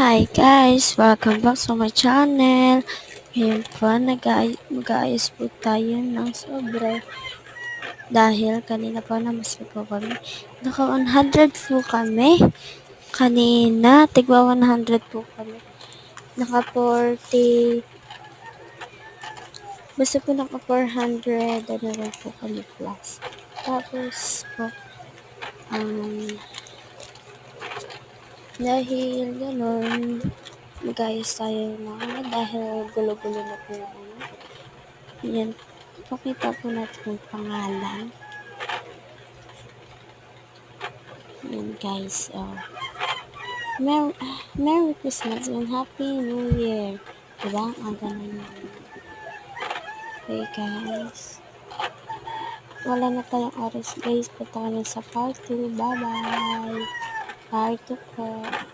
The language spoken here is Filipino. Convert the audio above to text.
Hi guys! Welcome back sa my channel. Ngayon po, nag-aayos po tayo ng sobre. Dahil kanina po namasal po kami. Naka 100 po kami. Kanina, tigwa 100 po kami. Naka 40. Basta po naka 400. Ano lang po kami plus. Tapos po, um, dahil gano'n, mag-ayos tayo na ano, dahil gulo-gulo na po ano. Yan, pakita po natin yung pangalan. Yan guys, oh. Merry, ah, Merry Christmas and Happy New Year. Diba? Ang ganun yun. Okay guys. Wala na tayong oras guys. Punta kami sa part 2. Bye-bye. 2 po.